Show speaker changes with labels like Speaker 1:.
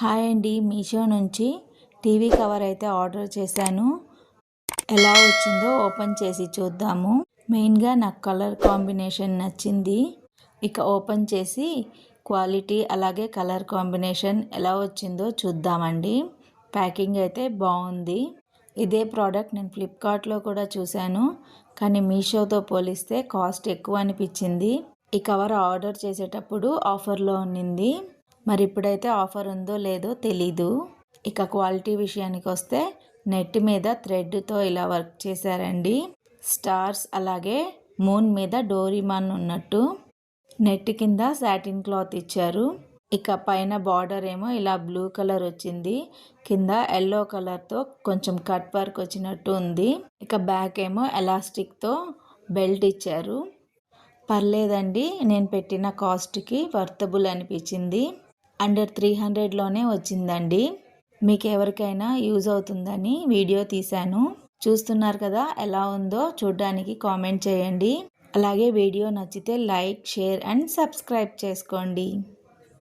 Speaker 1: Hi అండి మీషో నుంచి TV cover అయితే ఆర్డర్ చేశాను. ఎలా వచ్చిందో ఓపెన్ చేసి చూద్దాము. మెయిన్గా నాకు కలర్ కాంబినేషన్ నచ్చింది. ఇక ఓపెన్ చేసి క్వాలిటీ అలాగే కలర్ కాంబినేషన్ ఎలా వచ్చిందో చూద్దామండి. ప్యాకింగ్ అయితే బాగుంది. ఇదే ప్రోడక్ట్ నేను ఫ్లిప్కార్ట్లో కూడా చూశాను. కానీ మీషోతో పోలిస్తే కాస్ట్ ఎక్కువ అనిపించింది. ఈ కవర్ ఆర్డర్ చేసేటప్పుడు ఆఫర్లో ఉన్నింది మరి ఇప్పుడైతే ఆఫర్ ఉందో లేదో తెలీదు. ఇక క్వాలిటీ విషయానికి వస్తే నెట్ మీద థ్రెడ్తో ఇలా వర్క్ చేశారండి. స్టార్స్ అలాగే మూన్ మీద డోరీమాన్ ఉన్నట్టు నెట్ కింద సాటిన్ క్లాత్ ఇచ్చారు. ఇక పైన బార్డర్ ఏమో ఇలా బ్లూ కలర్ వచ్చింది. కింద ఎల్లో కలర్తో కొంచెం కట్ వర్క్ వచ్చినట్టు ఉంది. ఇక బ్యాక్ ఏమో ఎలాస్టిక్తో బెల్ట్ ఇచ్చారు. పర్లేదండి నేను పెట్టిన కాస్ట్కి వర్తబుల్ అనిపించింది. అండర్ త్రీ హండ్రెడ్లోనే వచ్చిందండి. మీకు ఎవరికైనా యూజ్ అవుతుందని వీడియో తీశాను. చూస్తున్నారు కదా ఎలా ఉందో చూడడానికి కామెంట్ చేయండి. అలాగే వీడియో నచ్చితే లైక్ షేర్ అండ్ సబ్స్క్రైబ్ చేసుకోండి.